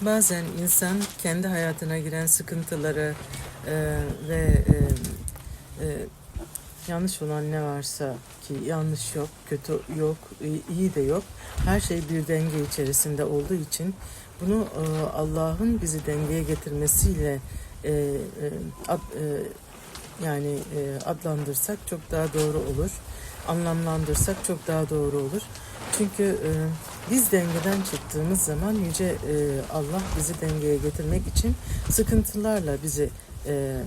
Bazen insan kendi hayatına giren sıkıntıları e, ve e, e, yanlış olan ne varsa ki yanlış yok, kötü yok, iyi- de yok. Her şey bir denge içerisinde olduğu için bunu e, Allah'ın bizi dengeye getirmesiyle e, e, ad- e, yani e, adlandırsak çok daha doğru olur. Anlamlandırsak çok daha doğru olur. Çünkü e, biz dengeden çıktığımız zaman yüce e, Allah bizi dengeye getirmek için sıkıntılarla bizi e, e,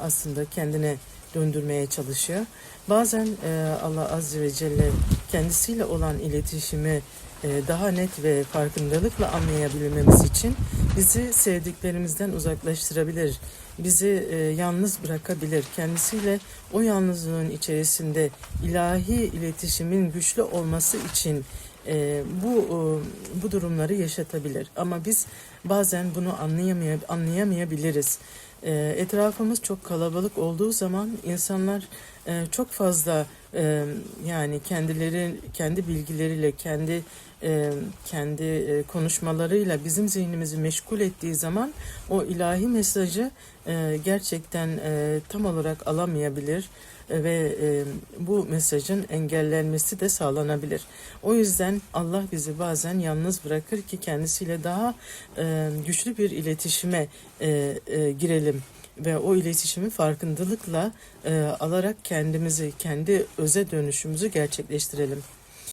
aslında kendine döndürmeye çalışıyor. Bazen e, Allah Azze ve Celle kendisiyle olan iletişimi e, daha net ve farkındalıkla anlayabilmemiz için bizi sevdiklerimizden uzaklaştırabilir. Bizi e, yalnız bırakabilir. Kendisiyle o yalnızlığın içerisinde ilahi iletişimin güçlü olması için e, bu e, bu durumları yaşatabilir. Ama biz bazen bunu anlayamay anlayamayabiliriz. E, etrafımız çok kalabalık olduğu zaman insanlar e, çok fazla e, yani kendileri kendi bilgileriyle kendi e, kendi e, konuşmalarıyla bizim zihnimizi meşgul ettiği zaman o ilahi mesajı e, gerçekten e, tam olarak alamayabilir ve e, bu mesajın engellenmesi de sağlanabilir. O yüzden Allah bizi bazen yalnız bırakır ki kendisiyle daha e, güçlü bir iletişime e, e, girelim ve o iletişimi farkındalıkla e, alarak kendimizi, kendi öze dönüşümüzü gerçekleştirelim.